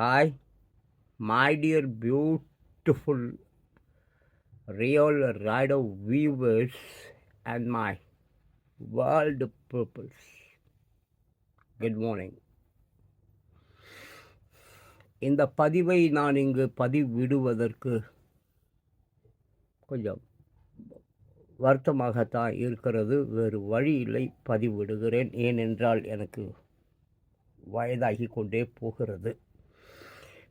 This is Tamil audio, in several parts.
Hi my dear beautiful real rider viewers and my world peoples good morning இந்த பதிவை நான் இங்கு பதிவிடுவதற்கு கொஞ்சம் வருத்தமாகத்தான் இருக்கிறது. வேறு வழி இல்லை பதிவிடுகிறேன். ஏனென்றால் எனக்கு வயதாகி கொண்டே போகிறது.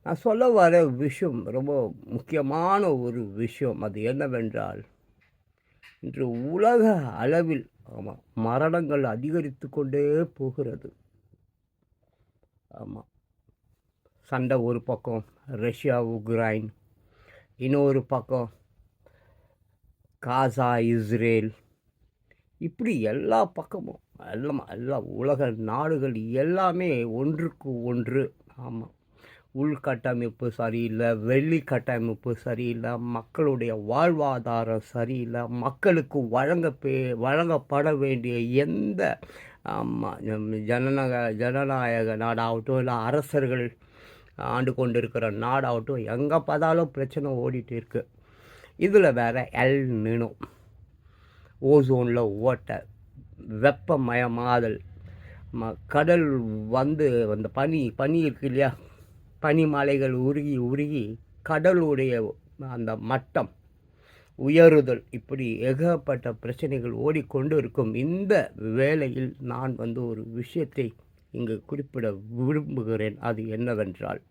நான் சொல்ல வர விஷயம் ரொம்ப முக்கியமான ஒரு விஷயம். அது என்னவென்றால் இன்று உலக அளவில் ஆமாம் மரணங்கள் அதிகரித்து கொண்டே போகிறது. ஆமாம் சண்டை ஒரு பக்கம் ரஷ்யா உக்ரைன் இன்னொரு பக்கம் காசா இஸ்ரேல். இப்படி எல்லா பக்கமும் எல்லாம் எல்லா உலக நாடுகள் எல்லாமே ஒன்றுக்கு ஒன்று ஆமாம் உள்கட்டமைப்பு சரியில்லை வெள்ளி கட்டமைப்பு சரியில்லை மக்களுடைய வாழ்வாதாரம் சரியில்லை மக்களுக்கு வழங்க பே வழங்கப்பட வேண்டிய எந்த ஜனநாயக ஜனநாயக நாடாகட்டும் இல்லை அரசர்கள் ஆண்டு கொண்டு இருக்கிற நாடாகட்டும் எங்கே பார்த்தாலும் பிரச்சனை ஓடிட்டு இருக்கு. இதில் வேறு எல் நினும் ஓசோனில் ஓட்ட வெப்பமயமாதல். ம கடல் வந்து அந்த பனி பனி இருக்கு இல்லையா? பனிமலைகள் உருகி உருகி கடலுடைய அந்த மட்டம் உயருதல். இப்படி ஏகப்பட்ட பிரச்சனைகள் ஓடிக்கொண்டு இருக்கும். இந்த வேளையில் நான் வந்து ஒரு விஷயத்தை இங்கு குறிப்பிட விரும்புகிறேன். அது என்னவென்றால்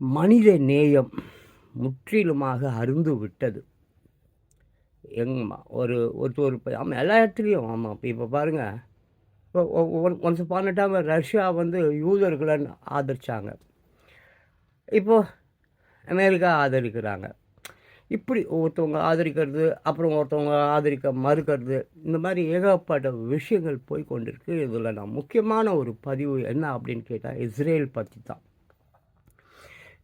மனித நேயம் முற்றிலுமாக அருந்து விட்டது. எங்கம்மா ஒரு ஒருத்தர் ஆமாம் எல்லா இடத்துலையும் ஆமாம் இப்போ பாருங்கள் ஒன்ஸ் பான டைம் ரஷ்யா வந்து யூதர்களை ஆதரித்தாங்க இப்போது அமெரிக்கா ஆதரிக்கிறாங்க. இப்படி ஒருத்தவங்க ஆதரிக்கிறது அப்புறம் ஒருத்தவங்க ஆதரிக்க மறுக்கிறது இந்த மாதிரி ஏகப்பட்ட விஷயங்கள் போய் கொண்டிருக்கு இதில் நான் முக்கியமான ஒரு பதிவு என்ன அப்படின்னு கேட்டால் இஸ்ரேல் பற்றி தான்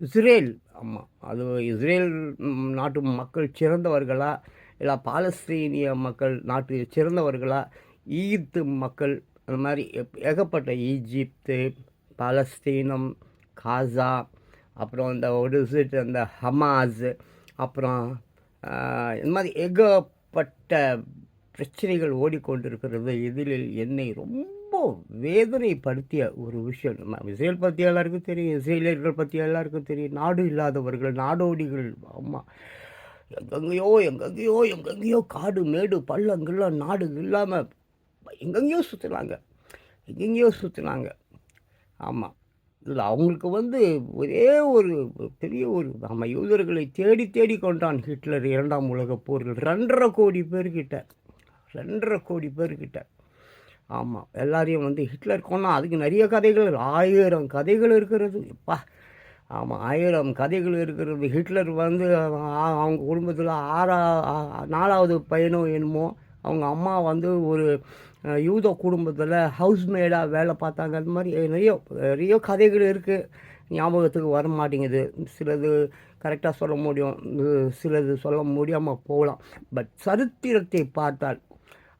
இஸ்ரேல் ஆமாம் அது இஸ்ரேல் நாட்டு மக்கள் சிறந்தவர்களா இல்லை பாலஸ்தீனிய மக்கள் நாட்டு சிறந்தவர்களா ஈத்து மக்கள் அந்த மாதிரி ஏகப்பட்ட ஈஜிப்து பாலஸ்தீனம் காசா அப்புறம் இந்த ஒரு அந்த ஹமாஸ் அப்புறம் இந்த மாதிரி ஏகப்பட்ட பிரச்சனைகள் ஓடிக்கொண்டிருக்கிறது. இதில் என்னை ரொம்ப வேதனைப்படுத்திய ஒரு விஷயம். நம்ம இஸ்ரேல் பற்றி எல்லாருக்கும் தெரியும் இஸ்ரேலியர்கள் பற்றி எல்லாருக்கும் தெரியும். நாடு இல்லாதவர்கள் நாடோடிகள் ஆமாம் எங்கெங்கேயோ எங்கெங்கேயோ எங்கெங்கேயோ காடு மேடு பள்ளங்கள்லாம் நாடு இல்லாமல் எங்கெங்கேயோ சுற்றுனாங்க எங்கெங்கேயோ சுற்றுனாங்க ஆமாம் இல்லை அவங்களுக்கு வந்து ஒரே ஒரு பெரிய ஒரு நம்ம யூதர்களை தேடி தேடி கொண்டான் ஹிட்லர் இரண்டாம் உலக போர்கள் ரெண்டரை கோடி பேர்கிட்ட. ரெண்டரை கோடி பேர்கிட்ட. ஆமாம் எல்லாரையும் வந்து ஹிட்லர் கொண்டான் அதுக்கு நிறைய கதைகள் ஆயிரம் கதைகள் இருக்கிறது. எப்பா ஆமாம் ஆயிரம் கதைகள் இருக்கிறது. ஹிட்லர் வந்து அவங்க குடும்பத்தில் ஆறா நாலாவது பையனோ என்னமோ அவங்க அம்மா வந்து ஒரு யூத குடும்பத்தில் ஹவுஸ்மேடாக வேலை பார்த்தாங்க. அந்த மாதிரி நிறைய நிறைய கதைகள் இருக்குது ஞாபகத்துக்கு வர மாட்டேங்குது. சிலது கரெக்டாக சொல்ல முடியும். சிலது சொல்ல முடியாமல் போகலாம். பட் சரித்திரத்தை பார்த்தால்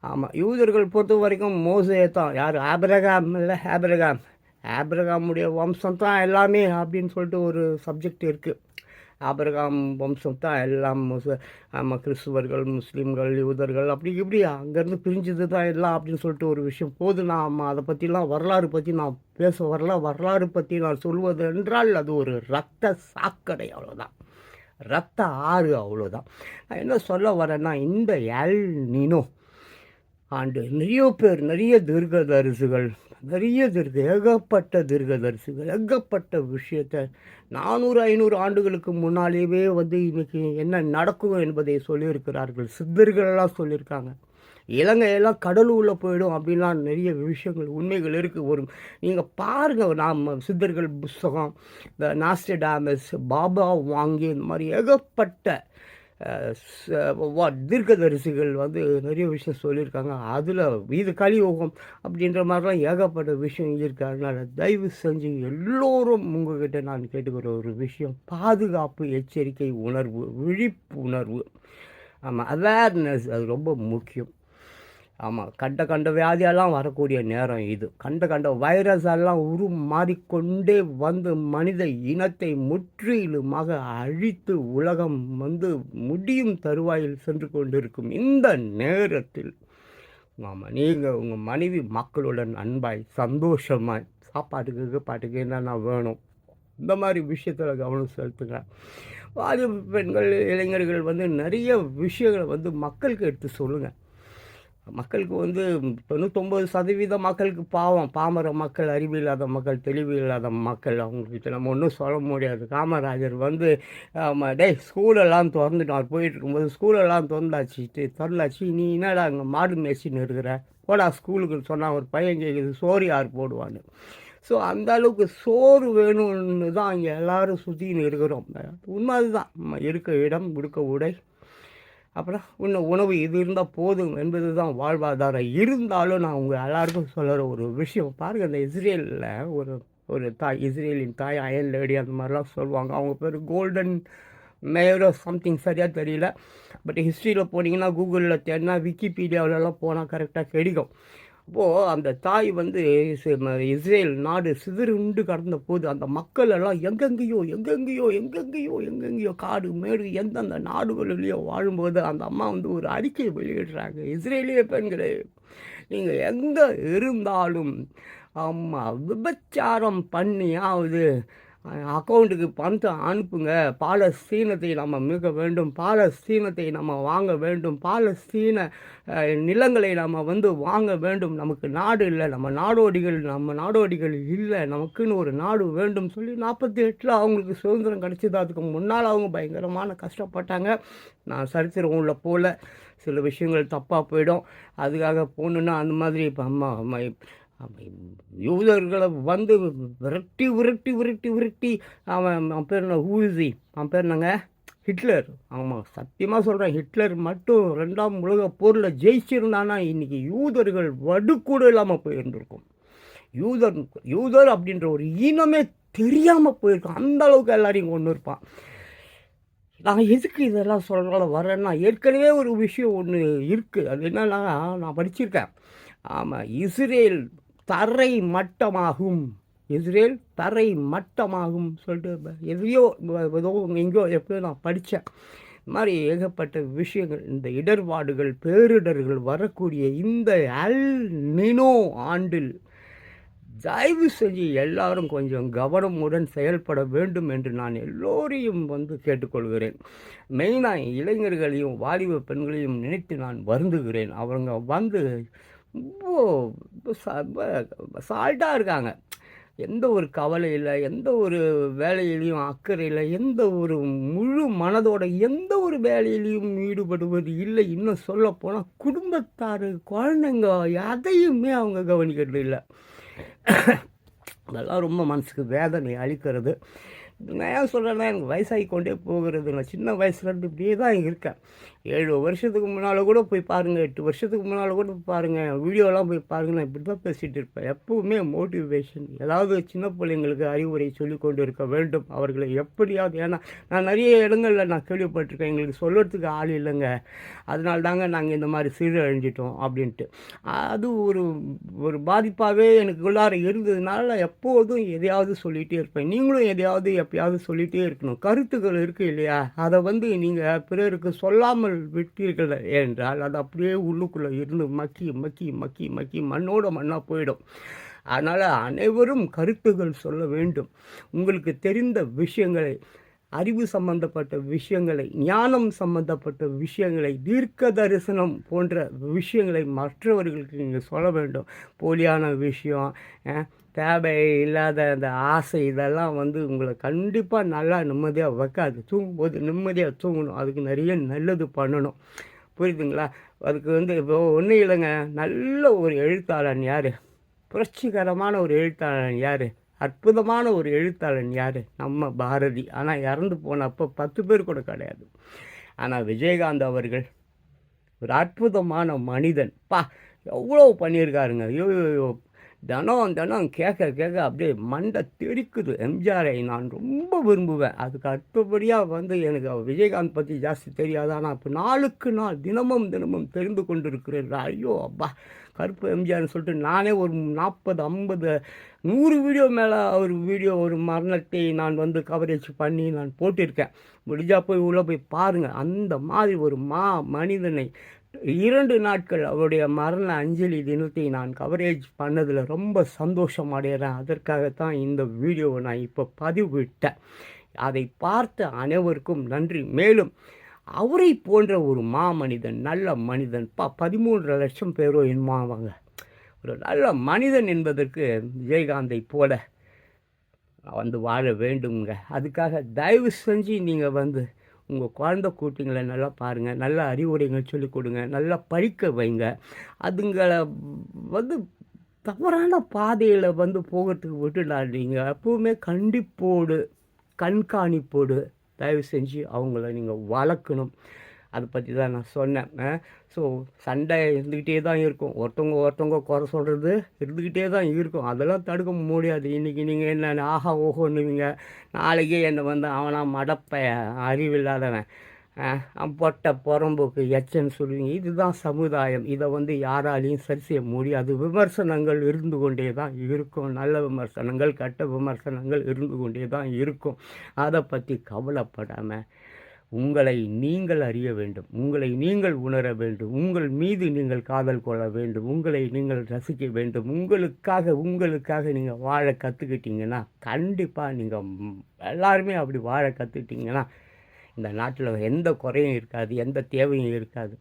ஆமாம் யூதர்கள் பொறுத்த வரைக்கும் மோசையை தான். யார்? ஆபிரகாம் இல்லை? ஆபிரகாம். ஆபிரகாமுடைய வம்சம் தான் எல்லாமே அப்படின்னு சொல்லிட்டு ஒரு சப்ஜெக்ட் இருக்குது ஆபிரகாம் வம்சம் தான் எல்லாம் நம்ம கிறிஸ்துவர்கள் முஸ்லீம்கள் யூதர்கள் அப்படி இப்படி அங்கேருந்து பிரிஞ்சது தான் எல்லாம் அப்படின்னு சொல்லிட்டு ஒரு விஷயம் போது நாம் அதை பற்றிலாம் வரலாறு பற்றி நான் பேச வரல. வரலாறு பற்றி நான் சொல்வது என்றால் அது ஒரு ரத்த சாக்கடை அவ்வளோதான் ரத்த ஆறு அவ்வளோதான் நான் என்ன சொல்ல வரேன்னா இந்த எல் நினோ ஆண்டு நிறைய பேர் நிறைய தீர்க்கதரிசுகள் நிறைய தீர்க்க ஏகப்பட்ட தீர்க்கதரிசிகள் ஏகப்பட்ட விஷயத்தை நானூறு ஐநூறு ஆண்டுகளுக்கு முன்னாலேயே வந்து இன்றைக்கி என்ன நடக்கும் என்பதை சொல்லியிருக்கிறார்கள். சித்தர்களெல்லாம் சொல்லியிருக்காங்க. இலங்கையெல்லாம் கடலூரில் போயிடும் அப்படின்லாம் நிறைய விஷயங்கள் உண்மைகள் இருக்குது ஒரு நீங்கள் பாருங்கள் நாம் சித்தர்கள் புஸ்தகம் இந்த நாஸ்டடாமஸ் பாபா வாங்கி இந்த மாதிரி ஏகப்பட்ட தீர்க்கதரிசிகள் வந்து நிறைய விஷயம் சொல்லியிருக்காங்க. அதில் இது கலியோகம் அப்படின்ற மாதிரிலாம் ஏகப்பட்ட விஷயம் இருக்குது அதனால் தயவு செஞ்சு எல்லோரும் உங்ககிட்ட நான் கேட்டுக்கிற ஒரு விஷயம் பாதுகாப்பு எச்சரிக்கை உணர்வு விழிப்புணர்வு. ஆமாம் அவேர்னஸ் அது ரொம்ப முக்கியம். ஆமாம் கண்ட கண்ட வியாதியெல்லாம் வரக்கூடிய நேரம் இது. கண்ட கண்ட வைரஸ் எல்லாம் உருமாறிக்கொண்டே வந்து மனித இனத்தை முற்றிலுமாக அழித்து உலகம் வந்து முடியும் தருவாயில் சென்று கொண்டிருக்கும் இந்த நேரத்தில் ஆமாம் நீங்கள் உங்கள் மனைவி மக்களுடன் அன்பாய் சந்தோஷமாய் சாப்பாட்டுக்கு பாட்டுக்கு என்னென்ன வேணும் இந்த மாதிரி விஷயத்தில் கவனம் செலுத்துங்க. வாலிப பெண்கள் இளைஞர்கள் வந்து நிறைய விஷயங்களை வந்து மக்களுக்கு எடுத்து சொல்லுங்கள் மக்களுக்கு வந்து தொண்ணூத்தொம்பது சதவீத மக்களுக்கு பாவம். பாமர மக்கள் அறிவு இல்லாத மக்கள் தெளிவு இல்லாத மக்கள். அவங்கக்கிட்ட நம்ம ஒன்றும் சொல்ல முடியாது. காமராஜர் வந்து ஆமாம் டேய் ஸ்கூலெல்லாம் திறந்துட்டு அவர் போயிட்டு இருக்கும்போது ஸ்கூலெல்லாம் திறந்தாச்சு. திறந்தாச்சு. நீ என்னடா அங்கே மாடு மேய்ச்சின்னு இருக்கிற? போடா ஸ்கூலுக்கு சொன்னால் ஒரு பையன் கேட்குது சோறு யார் போடுவான்னு. ஸோ அந்த அளவுக்கு சோறு வேணும்னு தான் இங்கே எல்லோரும் சுற்றின்னு இருக்கிறோம். உண்மை அதுதான் இருக்க இடம் கொடுக்க உடை. அப்புறம் இன்னும் உணவு இது இருந்தால் போதும் என்பது தான் வாழ்வாதாரம். இருந்தாலும் நான் உங்கள் எல்லாருக்கும் சொல்கிற ஒரு விஷயம். பாருங்கள் இந்த இஸ்ரேலில் ஒரு ஒரு தாய் இஸ்ரேலின் தாய் அயன் லேடி அந்த மாதிரிலாம் சொல்லுவாங்க. அவங்க பேர் கோல்டன் மேயரோ சம்திங். சரியாக தெரியல. பட் ஹிஸ்ட்ரியில் போனீங்கன்னா கூகுளில் தேடினா விக்கிபீடியாவிலலாம் போனால் கரெக்டாக கிடைக்கும் அப்போது அந்த தாய் வந்து இஸ்ரேல் நாடு சிதறுண்டு கடந்த போது அந்த மக்கள் எல்லாம் எங்கெங்கேயோ எங்கெங்கேயோ எங்கெங்கேயோ எங்கெங்கேயோ காடு மேடு எந்தெந்த நாடுகளிலேயோ வாழும்போது அந்த அம்மா வந்து ஒரு அறிக்கை வெளியிடுறாங்க. இஸ்ரேலிய பெண்களே நீங்கள் எங்கே இருந்தாலும் அம்மா விபச்சாரம் பண்ணியாவது அக்கௌண்ட்டுக்கு பணத்தை அனுப்புங்க. பாலஸ்தீனத்தை நம்ம மிக வேண்டும். பாலஸ்தீனத்தை நம்ம வாங்க வேண்டும். பாலஸ்தீன நிலங்களை நம்ம வந்து வாங்க வேண்டும். நமக்கு நாடு இல்லை. நம்ம நாடோடிகள் நம்ம நாடோடிகள் இல்லை. நமக்குன்னு ஒரு நாடு வேண்டும் சொல்லி நாற்பத்தி எட்டில் அவங்களுக்கு சுதந்திரம் கிடச்சிது. அதுக்கு முன்னால் அவங்க பயங்கரமான கஷ்டப்பட்டாங்க. நான் சரித்திரம் உள்ள போல் சில விஷயங்கள் தப்பாக போயிடும். அதுக்காக போகணுன்னா அந்த மாதிரி இப்போ அம்மா அம்மா யூதர்களை வந்து விரட்டி விரட்டி விரட்டி விரட்டி அவன் அவன் பேர் என்ன? ஊசி அவன் பேர் என்னங்க? ஹிட்லர். ஆமாம் சத்தியமாக சொல்கிறேன் ஹிட்லர் மட்டும் ரெண்டாம் உலக போரில் ஜெயிச்சிருந்தானா இன்றைக்கி யூதர்கள் வடுக்கூட இல்லாமல் போயிருந்திருக்கும். யூதர் யூதர் அப்படின்ற ஒரு இனமே தெரியாமல் போயிருக்கும். அந்த அளவுக்கு எல்லாரையும் கொண்டு இருப்பான். நான் எதுக்கு இதெல்லாம் சொல்கிறனால வரேன்னா ஏற்கனவே ஒரு விஷயம் ஒன்று இருக்குது அது என்னன்னா நான் படிச்சிருக்கேன். ஆமாம் இஸ்ரேல் தரை மட்டமாகும். இஸ்ரேல் தரை மட்டமாகும் சொல்லிட்டு எதையோ ஏதோ எங்கேயோ எப்போ நான் படித்தேன் இந்த மாதிரி ஏகப்பட்ட விஷயங்கள் இந்த இடர்பாடுகள் பேரிடர்கள் வரக்கூடிய இந்த அல் நினோ ஆண்டில் தயவு செஞ்சு எல்லாரும் கொஞ்சம் கவனமுடன் செயல்பட வேண்டும் என்று நான் எல்லோரையும் வந்து கேட்டுக்கொள்கிறேன். மெயினாக இளைஞர்களையும் வாலிப பெண்களையும் நினைத்து நான் வருந்துகிறேன். அவங்க வந்து சால்ட்டாக இருக்காங்க. எந்த ஒரு கவலை இல்லை எந்த ஒரு வேலையிலையும் அக்கறை இல்லை எந்த ஒரு முழு மனதோட எந்த ஒரு வேலையிலையும் ஈடுபடுவது இல்லை இன்னும் சொல்ல போனால் குடும்பத்தார் குழந்தைங்க எதையுமே அவங்க கவனிக்கிறது இல்லை. அதெல்லாம் ரொம்ப மனசுக்கு வேதனை அளிக்கிறது. நான் ஏன் சொல்கிறேன்னா எனக்கு வயசாகி கொண்டே போகிறது நான் சின்ன வயசுலேருந்து இப்படியே தான் இருக்கேன். ஏழு வருஷத்துக்கு முன்னால் கூட போய் பாருங்கள் எட்டு வருஷத்துக்கு முன்னால் கூட போய் பாருங்கள் வீடியோலாம் போய் பாருங்கள் நான் இப்படி தான் பேசிகிட்டு இருப்பேன். எப்போவுமே மோட்டிவேஷன் ஏதாவது சின்ன பிள்ளைங்களுக்கு அறிவுரை சொல்லி கொண்டு இருக்க வேண்டும் அவர்களை எப்படியாவது. ஏன்னா நான் நிறைய இடங்களில் நான் கேள்விப்பட்டிருக்கேன். எங்களுக்கு சொல்கிறதுக்கு ஆள் இல்லைங்க. அதனால தாங்க நாங்கள் இந்த மாதிரி சீரழிஞ்சிட்டோம் அப்படின்ட்டு. அது ஒரு ஒரு பாதிப்பாகவே எனக்கு உள்ளார இருந்ததுனால எப்போதும் எதையாவது சொல்லிகிட்டே இருப்பேன். நீங்களும் எதையாவது எப்பயாவது சொல்லிகிட்டே இருக்கணும். கருத்துக்கள் இருக்குது இல்லையா? அதை வந்து நீங்கள் பிறருக்கு சொல்லாமல் விட்டீர்கள் என்றால் அது அப்படியே உள்ளுக்குள்ளே இருந்து மக்கி மக்கி மக்கி மக்கி மண்ணோட மண்ணாக போயிடும். அதனால் அனைவரும் கருத்துகள் சொல்ல வேண்டும். உங்களுக்கு தெரிந்த விஷயங்களை அறிவு சம்பந்தப்பட்ட விஷயங்களை ஞானம் சம்பந்தப்பட்ட விஷயங்களை தீர்க்க தரிசனம் போன்ற விஷயங்களை மற்றவர்களுக்கு நீங்கள் சொல்ல வேண்டும். போலியான விஷயம் தேவை இல்லாத அந்த ஆசை இதெல்லாம் வந்து உங்களை கண்டிப்பாக நல்லா நிம்மதியாக வைக்காது. தூங்கும்போது நிம்மதியாக தூங்கணும். அதுக்கு நிறைய நல்லது பண்ணணும். புரியுதுங்களா? அதுக்கு வந்து இப்போ ஒன்றும் இல்லைங்க. நல்ல ஒரு எழுத்தாளன் யார்? புரட்சிகரமான ஒரு எழுத்தாளன் யார்? அற்புதமான ஒரு எழுத்தாளன் யார்? நம்ம பாரதி. ஆனால் இறந்து போனப்போ பத்து பேர் கூட கிடையாது. ஆனால் விஜயகாந்த் அவர்கள் ஒரு அற்புதமான மனிதன். பா எவ்வளோ பண்ணியிருக்காருங்க. ஐயோ. தினம் தினம் கேட்க கேட்க அப்படியே மண்டை தெறிக்குது எம்ஜிஆரை நான் ரொம்ப விரும்புவேன். அதுக்கு அடுத்தபடியாக வந்து எனக்கு விஜயகாந்த் பற்றி ஜாஸ்தி தெரியாது. ஆனால் இப்போ நாளுக்கு நாள் தினமும் தினமும் தெரிந்து கொண்டிருக்கிறேன். ஐயோ அப்பா. கருப்பு எம்ஜிஆர்னு சொல்லிட்டு நானே ஒரு நாற்பது ஐம்பது நூறு வீடியோ மேலே ஒரு வீடியோ ஒரு மரணத்தை நான் வந்து கவரேஜ் பண்ணி நான் போட்டிருக்கேன். முடிஞ்சா போய் உள்ளே போய் பாருங்கள் அந்த மாதிரி ஒரு மா மனிதனை இரண்டு நாட்கள் அவருடைய மரண அஞ்சலி தினத்தை நான் கவரேஜ் பண்ணதில் ரொம்ப சந்தோஷம் அடைகிறேன் அதற்காகத்தான் இந்த வீடியோவை நான் இப்போ பதிவிட்டேன். அதை பார்த்த அனைவருக்கும் நன்றி. மேலும் அவரை போன்ற ஒரு மாமனிதன் நல்ல மனிதன் ப பதிமூன்றரை லட்சம் பேரோ என்னமாவாங்க ஒரு நல்ல மனிதன் என்பதற்கு விஜயகாந்தை போல வந்து வாழ வேண்டுங்க அதுக்காக தயவு செஞ்சு நீங்கள் வந்து உங்கள் குழந்த கூட்டிங்களை நல்லா பாருங்கள் நல்ல அறிவுரைகள் சொல்லிக் கொடுங்க. நல்லா படிக்க வைங்க. அதுங்களை வந்து தவறான பாதையில் வந்து போகிறதுக்கு விட்டுடாதீங்க. எப்பவுமே கண்டிப்போடு கண்காணிப்போடு தயவு செஞ்சு அவங்கள நீங்கள் வளர்க்கணும். அதை பற்றி தான் நான் சொன்னேன். ஸோ சண்டை இருந்துக்கிட்டே தான் இருக்கும். ஒருத்தவங்க ஒருத்தவங்க குறை சொல்கிறது இருந்துக்கிட்டே தான் இருக்கும். அதெல்லாம் தடுக்க முடியாது. இன்றைக்கி நீங்கள் என்ன ஆஹா ஓஹோன்னுவீங்க. நாளைக்கே என்னை வந்து அவனா மடப்ப அறிவில்லாதவன். பொட்ட புறம்போக்கு எச்சன்னு சொல்லுவீங்க. இதுதான் சமுதாயம். இதை வந்து யாராலையும் சரி செய்ய முடியாது. விமர்சனங்கள் இருந்து கொண்டே தான் இருக்கும். நல்ல விமர்சனங்கள் கெட்ட விமர்சனங்கள் இருந்து கொண்டே தான் இருக்கும். அதை பற்றி கவலைப்படாமல் உங்களை நீங்கள் அறிய வேண்டும். உங்களை நீங்கள் உணர வேண்டும். உங்கள் மீது நீங்கள் காதல் கொள்ள வேண்டும். உங்களை நீங்கள் ரசிக்க வேண்டும். உங்களுக்காக உங்களுக்காக நீங்கள் வாழ கற்றுக்கிட்டீங்கன்னா கண்டிப்பாக நீங்கள் எல்லாருமே அப்படி வாழ கற்றுக்கிட்டிங்கன்னா இந்த நாட்டில் எந்த குறையும் இருக்காது எந்த தேவையும் இருக்காது.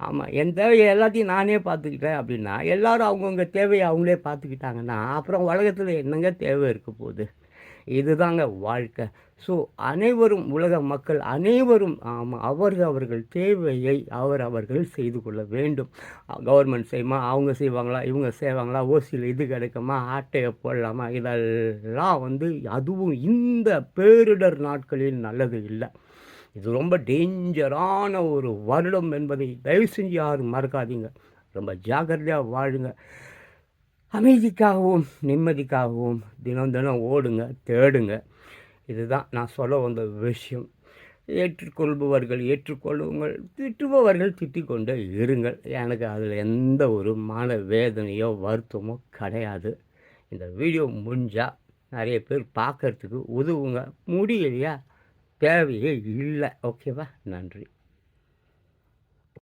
ஆமாம் என் தேவையை எல்லாத்தையும் நானே பார்த்துக்கிட்டேன் அப்படின்னா எல்லோரும் அவங்கவுங்க தேவையை அவங்களே பார்த்துக்கிட்டாங்கன்னா அப்புறம் உலகத்தில் என்னங்க தேவை இருக்க போகுது? இதுதாங்க வாழ்க்கை. ஸோ அனைவரும் உலக மக்கள் அனைவரும் ஆமாம் அவர்கள் அவர்கள் தேவையை அவர் அவர்கள் செய்து கொள்ள வேண்டும். கவர்மெண்ட் செய்யுமா? அவங்க செய்வாங்களா? இவங்க செய்வாங்களா? ஓசியில் இது கிடைக்குமா? ஆட்டையை போடலாமா? இதெல்லாம் வந்து அதுவும் இந்த பேரிடர் நாட்களில் நல்லது இல்லை. இது ரொம்ப டேஞ்சரான ஒரு வருடம் என்பதை தயவு செஞ்சு யாரும் மறக்காதீங்க. ரொம்ப ஜாக்கிரதையாக வாழுங்க. அமைதிக்காகவும் நிம்மதிக்காகவும் தினம் தினம் ஓடுங்க தேடுங்க. இதுதான் நான் சொல்ல வந்த விஷயம். ஏற்றுக்கொள்பவர்கள் ஏற்றுக்கொள்ளுங்கள் திட்டுபவர்கள் திட்டிக்கொண்டே இருங்கள். எனக்கு அதில் எந்த ஒரு மன வேதனையோ வருத்தமோ கிடையாது. இந்த வீடியோ முடிஞ்சால் நிறைய பேர் பார்க்குறதுக்கு உதவுங்க. முடியலையா? தேவையே இல்லை. ஓகேவா? நன்றி.